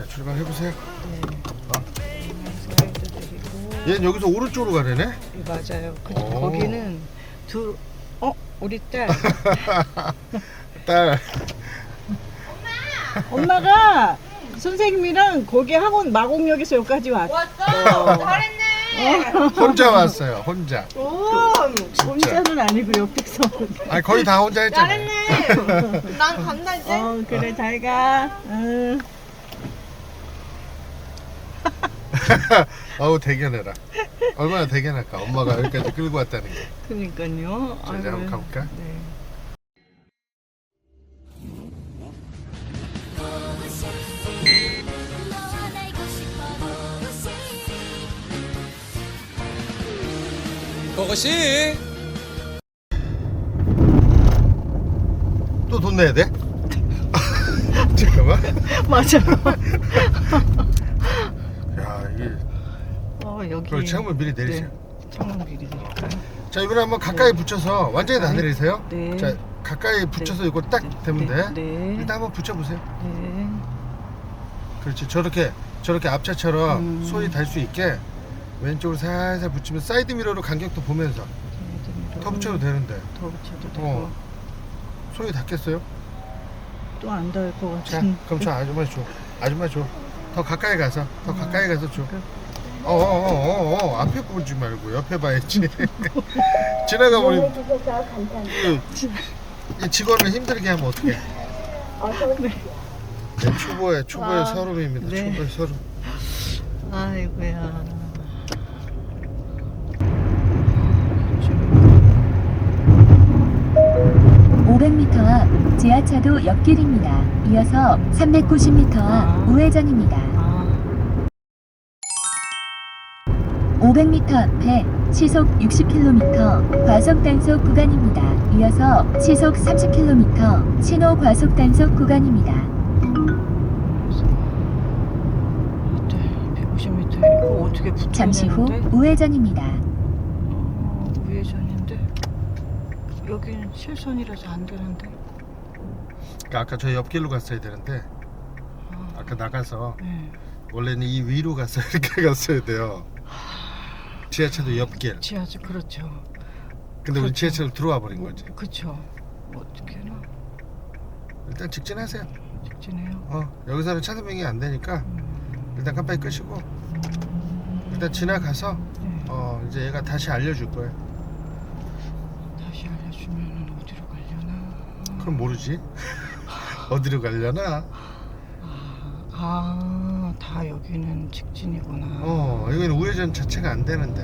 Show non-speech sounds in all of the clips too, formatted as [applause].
자 출발해 보세요. 네. 어? 얘는 여기서 오른쪽으로 가려네. 네, 맞아요. 그, 오. 거기는 두, 어? 우리 딸. [laughs] 딸. 엄마가 선생님이랑 거기 학원 마곡역에서 여기까지 왔어. 왔어. 잘했네. 혼자 왔어요. 혼자. 오. 혼자는 아니고 옆에서. 아니 거의 다 혼자 했잖아요. 잘했네. 난 간다 이제. 어, 그래, 잘 가. 응. [laughs] 어우 대견해라. 얼마나 대견할까. 엄마가 여기까지 끌고 왔다는 게. 그니까요. 자, 이제 한번 가볼까? 네. 그것이 또 돈 내야 돼? [laughs] 잠깐만. [laughs] 맞아요. 야 이게 어, 여기. 그걸 창문 미리 내리세요. 네. 창문 미리 내릴까요? 자 이번에 한번 가까이 붙여서 완전히 다 내리세요. 네. 자 가까이 붙여서 이거 딱 되면 돼. 네. 네. 일단 한번 붙여보세요. 네. 그렇지 저렇게 저렇게 앞차처럼 음. 손이 달수 있게 왼쪽으로 살살 붙이면 사이드 미러로 간격도 보면서 더 붙여도 되는데 더 붙여도 되고. 어. 손이 닿겠어요? 또 안 닿을 것 자 같은. 그럼 저 아줌마 줘 아줌마 줘 더 가까이 가서 더 가까이 가서 줘. 그- 어어어어 어, 어, 앞에 보지 말고 옆에 봐야지. [laughs] 지나가 버리면 이, 이 직원을 힘들게 하면 어떡해? 네, 초보의 초보의 아, 서름입니다. 네. 초보의 서름. 아이고야. 지하차도 옆길입니다. 이어서 390m 앞 우회전입니다. 아, 500m 앞에 시속 60km 과속 단속 구간입니다. 이어서 시속 30km 신호 과속 단속 구간입니다. 네, 150m 이거 어떻게 붙여야 잠시 후? 우회전입니다. 어, 우회전인데 여기는 실선이라서 안 되는데. 그러니까 아까 저 옆길로 갔어야 되는데 아까 나가서 네. 원래는 이 위로 가서 [laughs] 이렇게 갔어야 돼요 지하철도 옆길 지하철 그렇죠. 근데 우리 그렇죠. 지하철로 들어와 버린 거지 그렇죠. 어떻게 나 일단 직진하세요 직진해요. 어 여기서는 차선 변경이 안 되니까 일단 깜빡이 끄시고 일단 지나가서 네. 어 이제 얘가 다시 알려줄 거예요 다시 알려주면 어디로 가려나? 그럼 모르지 어디로 가려나 아, 다 여기는 직진이구나. 어 이건 우회전 자체가 안 되는데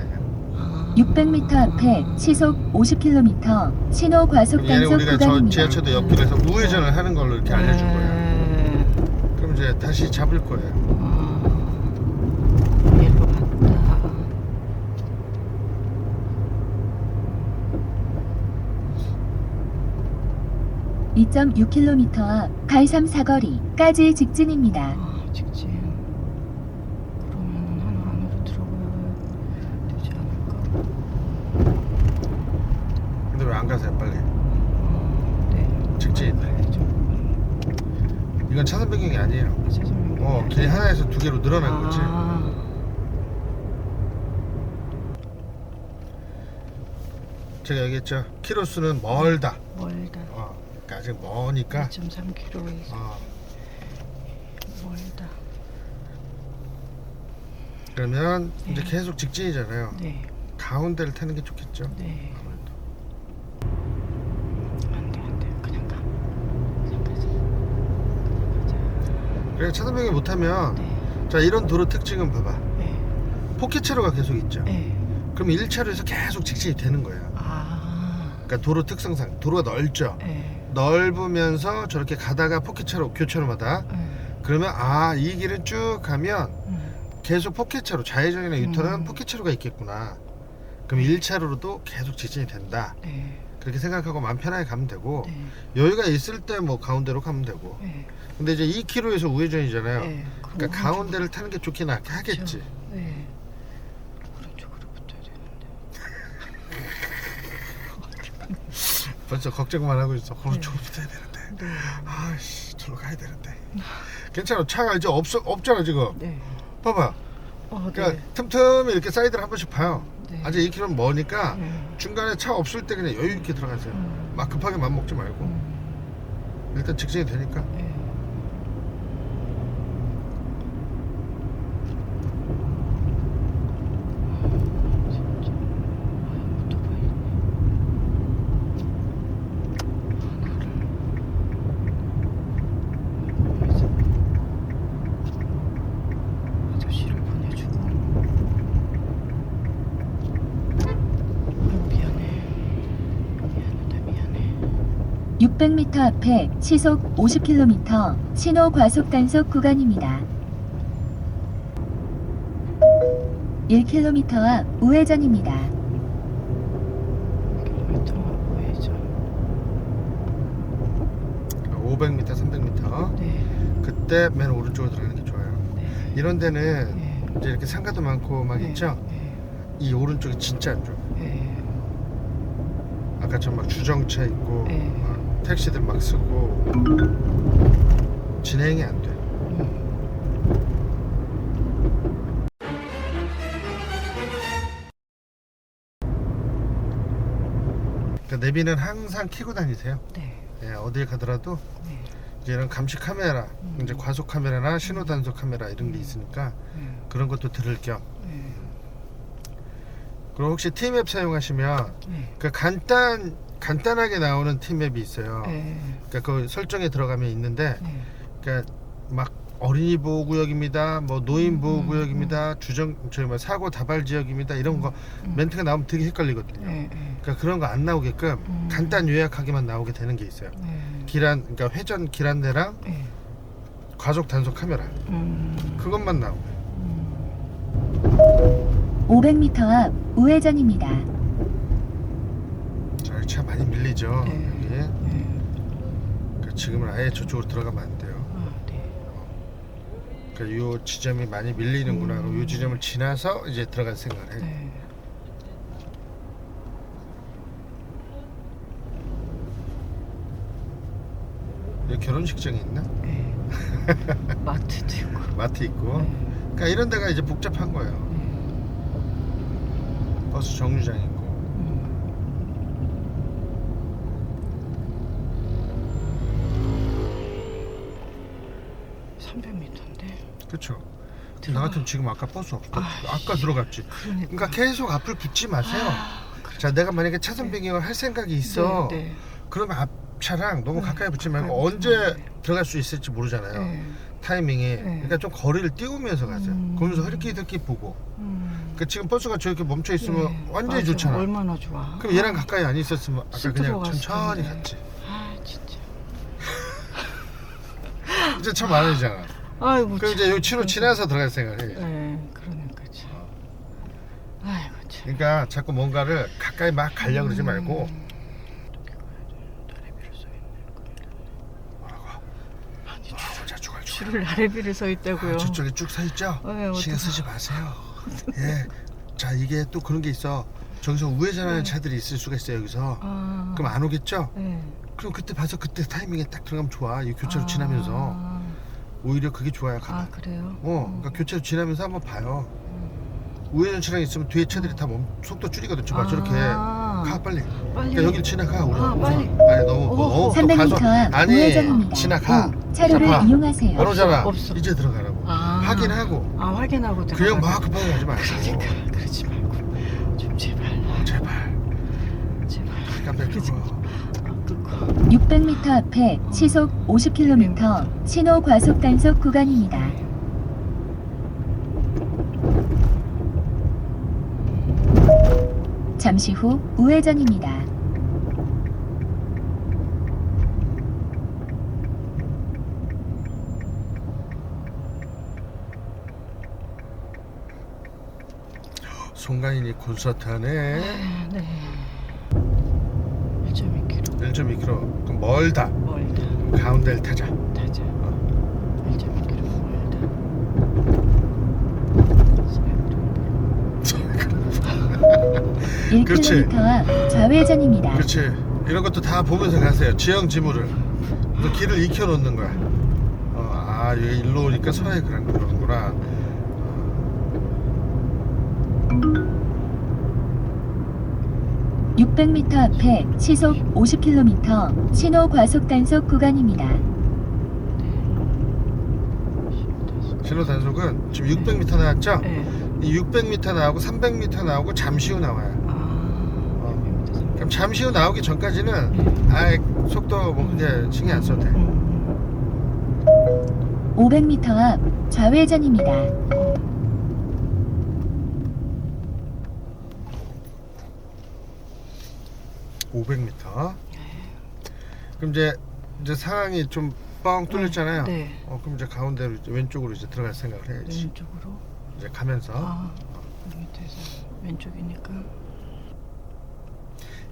아. 600m 앞에 시속 50km 신호 과속 단속 우리가 저 구간입니다. 지하철도 옆길에서 우회전을 하는 걸로 이렇게 알려준 거예요 네. 그럼 이제 다시 잡을 거예요 아, 일로 갔다. 이 2.6km 앞 갈삼 사거리까지 직진입니다. 아, 직진. 그러면 하나 안으로 들어가야 되지 않을까? 근데 왜 안 가세요 빨리 아, 네. 직진인데 가야죠. 이건 차선 변경이 아니에요 세상에. 어 길이 하나에서 두 개로 늘어난 거지 아, 제가 얘기했죠 키로수는 멀다 멀다. 어 그러니까 아직 머니까 2.3km에서 어 멀다. 그러면 이제 네. 계속 직진이잖아요 네, 가운데를 타는 게 좋겠죠 네. 아무래도 안 돼, 안 돼. 그냥 가. 그냥 가자. 그냥 가자. 그래 차선 변경 못하면 네, 자 이런 도로 특징은 봐봐 네, 포켓차로가 계속 있죠 네. 그럼 1차로에서 계속 직진이 되는 거야 아, 그러니까 도로 특성상 도로가 넓죠 네, 넓으면서 저렇게 가다가 포켓차로 교차로마다 네. 그러면 아 이 길을 쭉 가면 음, 계속 포켓차로 좌회전이나 유턴은 음. 포켓차로가 있겠구나 그럼 1차로로도 계속 직진이 된다 네, 그렇게 생각하고 마음 편하게 가면 되고 네, 여유가 있을 때 뭐 가운데로 가면 되고 네. 근데 이제 2km에서 우회전이잖아요 네. 그러니까 가운데를 타는 게 좋긴 하- 하겠지 그렇죠. 네. 오른쪽으로 붙어야 되는데. 벌써 걱정만 하고 있어 네. 오른쪽으로 붙어야 되는데 네. 아씨 저로 가야 되는데. 괜찮아 차가 이제 없 없잖아 지금. 네. 봐봐. 어, 그러니까 네. 틈틈이 이렇게 사이드를 한 번씩 봐요. 네. 아직 2km 머니까 네. 중간에 차 없을 때 그냥 여유 있게 들어가세요. 음. 막 급하게 맘 먹지 말고 음. 일단 직진이 되니까. 네. 진짜. 아, 오토바이. 하나를 그래서 아저씨를 보내주고 아이고, 미안해 미안하다 미안해 600m 앞에 시속 50km 신호 과속 단속 구간입니다. 1km 앞 우회전입니다. 킬로미터 우회전 500m, 300m. 네, 그때 맨 오른쪽으로 들어가는 게 좋아요. 네, 이런 데는 네, 이제 이렇게 상가도 많고 막 네, 있죠. 네, 이 오른쪽이 진짜 안 좋아. 네, 아까처럼 막 주정차 있고 네. 막 택시들 막 쓰고 진행이 안 돼. 음, 그러니까 내비는 항상 켜고 다니세요. 네, 예, 어딜 가더라도 네, 이제 이런 감시 카메라, 음. 이제 과속 카메라나 신호 단속 카메라 이런 게 있으니까 네, 그런 것도 들을 겸. 네, 그리고 혹시 티맵 사용하시면 네, 그 간단 간단하게 나오는 티맵이 있어요. 네, 그러니까 그 설정에 들어가면 있는데, 네, 그러니까 막 어린이 보호 구역입니다, 뭐 노인 보호 음, 구역입니다, 주정 저희 뭐 사고 다발 지역입니다 이런 거 음. 멘트가 나오면 되게 헷갈리거든요. 네, 네, 그러니까 그런 거 안 나오게끔 음. 간단 요약하게만 나오게 되는 게 있어요. 네, 기란 그러니까 회전 기란내랑 네, 과속 단속 카메라 음, 그것만 나오고. 음, 500m 앞 우회전입니다. 자, 차 많이 밀리죠. 네. 여기. 네, 그러니까 지금은 아예 저쪽으로 들어가면 안 돼요. 아, 네, 그러니까 요 지점이 많이 밀리는구나. 음. 그럼 요 지점을 지나서 이제 들어갈 생각을 해요. 네, 여기 결혼식장이 있나? 네, [laughs] 마트도 있고, 마트 있고. 네, 그러니까 이런 데가 이제 복잡한 거예요. 네, 버스 정류장 있고. 그렇죠. 나 같으면 지금 아까 버스 없어. 아 까 들어갔지. 그러니까. 그러니까 계속 앞을 붙지 마세요. 아, 자, 내가 만약에 차선 변경을 할 생각이 있어. 네, 그러면 앞 차랑 너무 네, 가까이 붙지 말고 가까이 언제 말고. 들어갈 수 있을지 네. 모르잖아요. 네. 타이밍이. 네. 그러니까 좀 거리를 띄우면서 가세요. 음. 그러면서 흐릿끼들끼 보고. 음. 그 지금 버스가 저렇게 멈춰 있으면 네, 완전히 맞아. 좋잖아. 얼마나 좋아. 그럼 얘랑 가까이 안 있었으면 아까 쑥 그냥 천천히. 갔지. 아 진짜. [laughs] 이제 차 많아지잖아. 아이고. 그럼 이제 요 치로 지나서 들어갈 생각을 해. 네, 그러니까 참. 아이고 참. 그러니까 자꾸 뭔가를 가까이 막 가려 고 그러지 말고 음. 있네. 뭐라고? 아니 아, 죽을 죽을. 줄을 서 있다고요. 아, 저쪽에 쭉 서 있죠? 네, 신경. 쓰지 마세요. 예. 자, 이게 또 그런 게 있어. 저기서 우회전하는 차들이 있을 수가 있어요, 여기서. 아. 그럼 안 오겠죠? 네. 그럼 그때 봐서 그때 타이밍에 딱 들어가면 좋아. 이 교차로 아. 지나면서. 오히려 그게 좋아요, 가다. 아 그래요? 어, 그러니까 교차로 지나면서 한번 봐요. 우회전 차량 있으면 뒤에 차들이 다 멈, 속도 줄이거든. 저렇게. 아. 가, 빨리. 빨리. 그러니까 여길 지나가, 우리. 아, 빨리. 아니, 너무, 어허. 너무 또 300m 가서. 앞 아니, 우회전입니다. 지나가. 후 차로를 자, 봐. 이용하세요. 안 오잖아. 없어. 이제 들어가라고. 아. 확인하고. 아 확인하고 그냥 막. 급하게 가지 마시고. 그러니까 그러지 말고 좀 제발 제발. 제발 깜짝 놀라. 그거 600m 앞에 시속 50km 신호 과속 단속 구간입니다. 잠시 후 우회전입니다. 송가인이 콘서트 하네. 네 1.2km 1.2km. 그럼 멀다. 멀다 그럼 가운데를 타자. 타자 1.2km 멀다 그렇지. 1km 앞 좌회전입니다. 그렇지. 이런 것도 다 보면서 가세요. 지형 지물을. 또 길을 익혀 놓는 거야. 어, 아, 여기 일로 오니까 서해 그런 그러는구나. 600m 앞에 시속 50km 신호 과속 단속 구간입니다. 신호 단속은 지금 600m 나왔죠? 네. 이 600m 나오고 300m 나오고 잠시 후 나와요. 아. 어. 그럼 잠시 후 나오기 전까지는 아예 속도 뭐 그게 신경 안 써도 돼. 음. 500m 앞 좌회전입니다. 500m. 그럼 이제 이제 상황이 좀 뻥 뚫렸잖아요. 네. 어, 그럼 이제 가운데로 이제 왼쪽으로 이제 들어갈 생각을 해야지. 왼쪽으로. 이제 가면서 아. 밑에서 왼쪽이니까.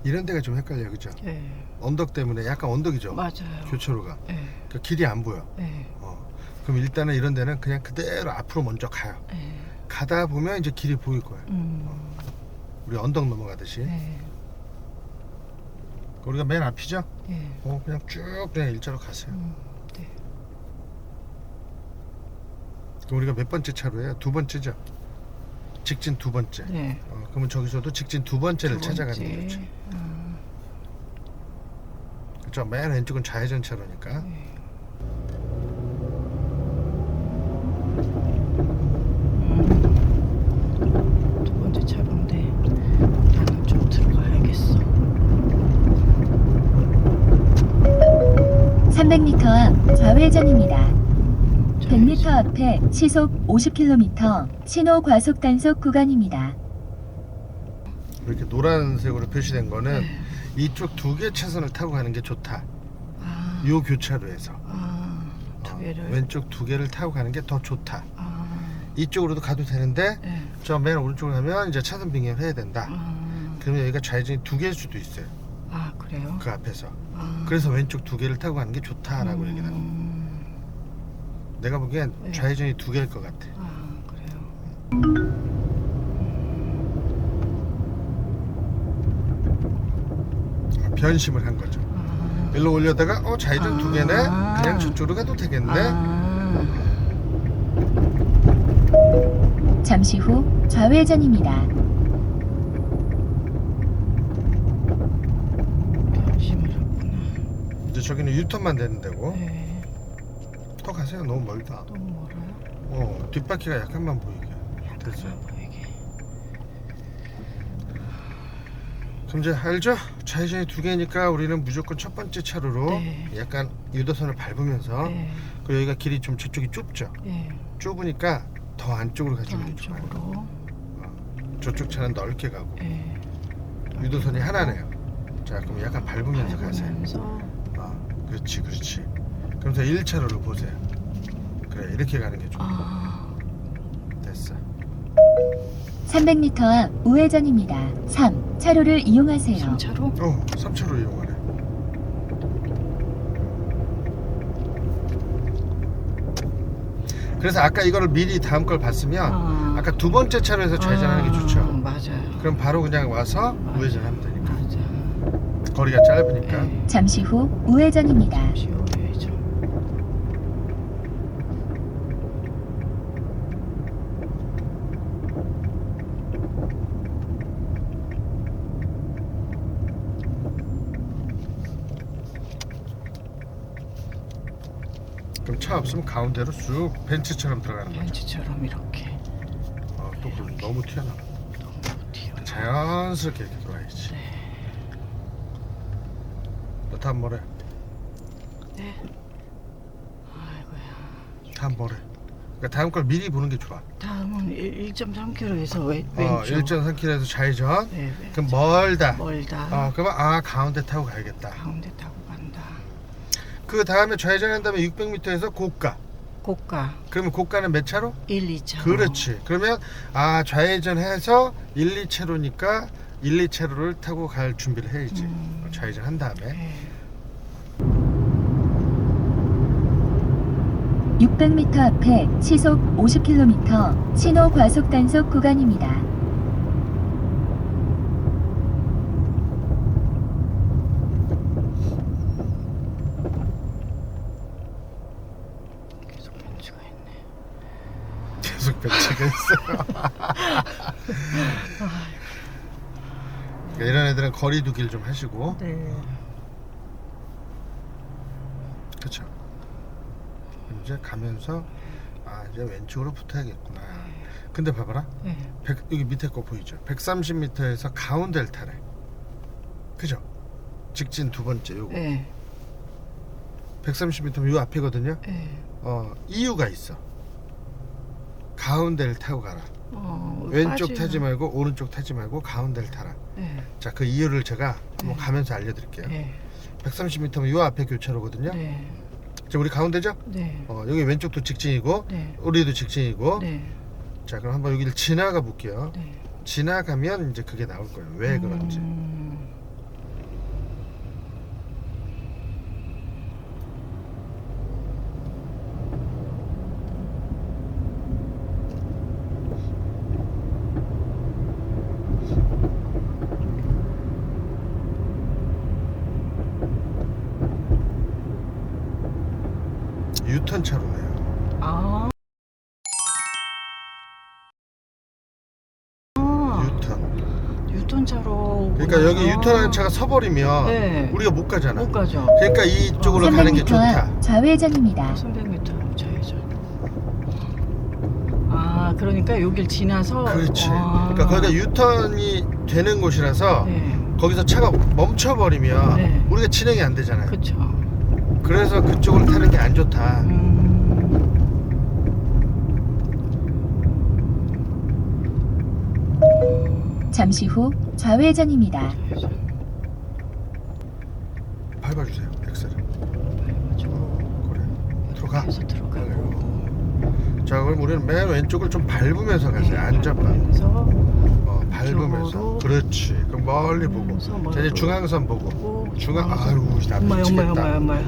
이런 데가 좀 헷갈려, 그죠? 네. 언덕 때문에 약간 언덕이죠. 맞아요. 교차로가. 네. 그 길이 안 보여. 네. 어. 그럼 일단은 이런 데는 그냥 그대로 앞으로 먼저 가요. 네. 가다 보면 이제 길이 보일 거야. 음. 우리 언덕 넘어가듯이. 네. 우리가 맨 앞이죠? 네. 어, 그냥 쭉 그냥 일자로 가세요. 음. 네. 우리가 몇 번째 차로예요? 두 번째죠? 직진 두 번째. 네. 어, 그러면 저기서도 직진 두 번째를 두 찾아가는 번째. 좋죠. 아. 그렇죠. 맨 왼쪽은 좌회전 차로니까. 네. 음. 두 번째 차로인데 나는 좀 들어가야겠어. 300m 앞 좌회전입니다. 100m 앞에 시속 50km 신호 과속 단속 구간입니다. 이렇게 노란색으로 표시된 거는 네. 이쪽 두 개 차선을 타고 가는 게 좋다. 아, 요 교차로에서. 아, 두 어, 개를. 왼쪽 두 개를 타고 가는 게 더 좋다. 아, 이쪽으로도 가도 되는데 네. 저 맨 오른쪽으로 가면 이제 차선 병행을 해야 된다. 아, 그러면 여기가 좌회전이 두 개일 수도 있어요. 아 그래요? 그 앞에서. 아, 그래서 왼쪽 두 개를 타고 가는 게 좋다라고 음, 얘기를 하는 거예요. 내가 보기엔 네. 좌회전이 두 개일 것 같아. 아 그래요. 변심을 한 거죠. 아, 일로 올려다가 어 좌회전 두 개네. 아. 그냥 저쪽으로 가도 되겠네. 아, 잠시 후 좌회전입니다. 변심을 했구나. 이제 저기는 유턴만 되는 데고. 네. 더 가세요. 너무 멀다. 너무 멀어요? 어 뒷바퀴가 약간만 보이게. 됐어요. 아, 보이게. 그럼 이제 알죠? 좌회전이 두 개니까 우리는 무조건 첫 번째 차로로 네. 약간 유도선을 밟으면서 네. 그리고 여기가 길이 좀 저쪽이 좁죠. 네. 좁으니까 더 안쪽으로 좋아요. 안쪽으로. 저쪽 차는 넓게 가고 네. 유도선이 하나네요. 자 그럼 약간 밟으면서 가세요. 밟으면서. 아, 그렇지, 그렇지. 그러면서 1차로를 보세요. 그래, 이렇게 가는 게 좋아. 아, 됐어. 300m 앞 우회전입니다. 3. 차로를 이용하세요. 3차로? 어, 3차로 이용하네. 그래서 아까 이거를 미리 다음 걸 봤으면 아. 아까 두 번째 차로에서 좌회전하는 게 아, 좋죠. 맞아요. 그럼 바로 그냥 와서 우회전하면 되니까. 맞아. 거리가 짧으니까. 네. 잠시 후 우회전입니다. 그럼 차 없으면 가운데로 쑥 벤츠처럼 들어가는 거죠. 벤츠처럼 이렇게 어, 또 그럼 너무 튀어나와. 너무 튀어. 자연스럽게 이렇게 들어와야지. 네. 너 다음 뭐래? 네. 아이고야. 다음 뭐래? 그러니까 다음 걸 미리 보는 게 좋아. 다음은 1.3km에서 왼, 어, 왼쪽. 1.3km에서 좌회전. 네, 왼쪽. 그럼 멀다. 멀다. 어, 그러면 아 가운데 타고 가야겠다. 가운데 타고 간다. 그 다음에 좌회전한 다음에 600m에서 고가. 고가 그러면 고가는 몇 차로? 1, 2차. 그렇지. 그러면 아 좌회전해서 1, 2차로니까 1, 2차로를 타고 갈 준비를 해야지. 음. 좌회전 한 다음에. 네. 600m 앞에 시속 50km 신호 과속 단속 구간입니다. 계속 벤츠가 있네. 계속 벤치가 있어. [laughs] 그러니까 이런 애들은 거리 두기를 좀 하시고 네. 이제 가면서 아 이제 왼쪽으로 붙어야겠구나. 근데 봐봐라. 네. 100, 여기 밑에 거 보이죠? 130m에서 가운데를 타래. 그죠? 직진 두 번째 요거. 네. 130m면 요 앞이거든요. 네. 어 이유가 있어. 가운데를 타고 가라. 어, 왼쪽 빠지면- 타지 말고 오른쪽 타지 말고 가운데를 타라. 네. 자, 그 이유를 제가 한번 네. 가면서 알려드릴게요. 네. 130m면 요 앞에 교차로거든요. 네. 자, 우리 가운데죠? 네. 어, 여기 왼쪽도 직진이고, 네. 우리도 직진이고. 네. 자, 그럼 한번 여기를 지나가 볼게요. 네. 지나가면 이제 그게 나올 거예요. 왜 그런지. 음, 유턴 차로네요. 아. 아, 유턴. 유턴 차로. 그러니까 여기 유턴하는 차가 서버리면 네. 우리가 못 가잖아. 못 가죠. 그러니까 이쪽으로 가는 게 300m 좋다. 앞 좌회전입니다. 300m 좌회전. 아, 그러니까 여길 지나서. 그렇지. 아. 그러니까 거기가 유턴이 되는 곳이라서 네. 거기서 차가 멈춰버리면 네. 우리가 진행이 안 되잖아요. 그렇죠. 그래서 그쪽을 타는 게 안 좋다. 음. 잠시 후 좌회전입니다. 좌회전. 밟아주세요. 엑셀을. 그래. 들어가. 계속. 그래요. 자 그럼 우리는 맨 왼쪽을 좀 밟으면서 가세요. 안전바. 밟으면서 어, 밟으면서. 그렇지. 그럼 멀리 보고. 자 멀리 이제 중앙선 보고. 보고. 중앙. 아유 나 엄마야, 미치겠다. 엄마야, 엄마야, 엄마야.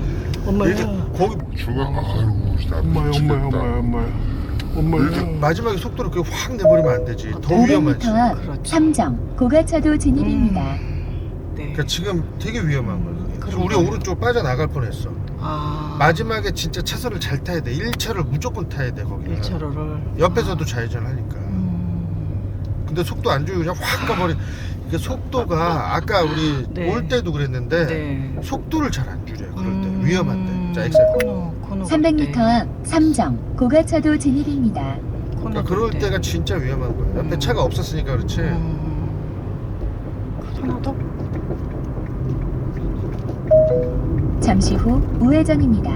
엄마야. 거기 중앙 아유 나 미치겠다. 이렇게 마지막에 속도를 그렇게 확 내버리면 안 되지. 더 위험하지. 500m 앞 그렇죠. 삼정 고가차도 진입입니다. 네. 그러니까 지금 되게 위험한. 그게. 그런 우리 거예요. 오른쪽 빠져나갈 뻔했어. 아. 마지막에 진짜 차선을 잘 타야 돼. 1차를 무조건 타야 돼 거기는. 1차로를. 옆에서도 좌회전하니까. 음. 근데 속도 안 줄이고 그냥 확 가버리. 이게 속도가 아까 우리 네. 올 때도 그랬는데 네. 속도를 잘 안 줄여요. 그럴 때 음. 위험한데. 자 엑셀. 코너. 300m 앞 삼정 고가차도 진입입니다. 그러니까 그럴 때가 진짜 위험한 거예요. 옆에 음. 차가 없었으니까 그렇지. 음. 하나 더. 잠시 후 우회전입니다.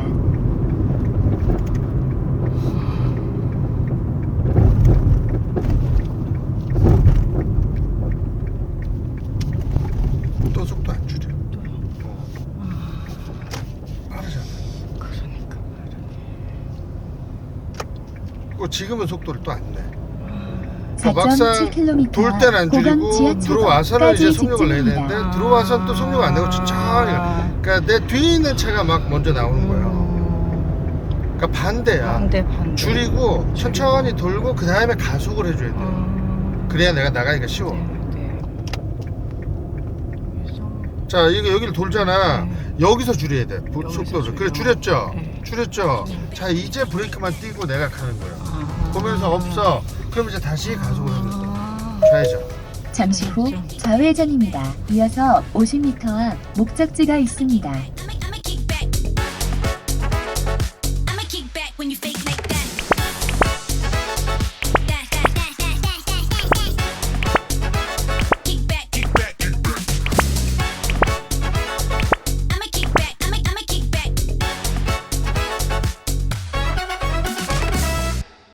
또 속도 안 줄여. 어. 빠르잖아. 그러니까. 그 지금은 속도를 또 안 내. 그러니까 막상 4.7km 돌 때는 안 줄이고 들어와서는 이제 속력을 내야. 되는데 들어와서는 또 속력 안 내고 천천히 가. 그러니까 내 뒤에 있는 차가 막 먼저 나오는 거예요. 음. 그러니까 반대야. 반대 반대. 줄이고 천천히 돌고 그 다음에 가속을 해줘야 돼. 음. 그래야 내가 나가기가 쉬워. 네, 네. 자, 이거 여기를 돌잖아. 네. 여기서 줄여야 돼. 보- 여기서 속도를. 그래 줄여. 줄였죠. 네. 줄였죠. 자, 이제 브레이크만 띄고 내가 가는 거야. 아. 보면서 없어. 그럼 이제 다시 가속을 해야 돼. 아. 좌회전. 잠시 후 좌회전입니다. 이어서 50m 앞 목적지가 있습니다.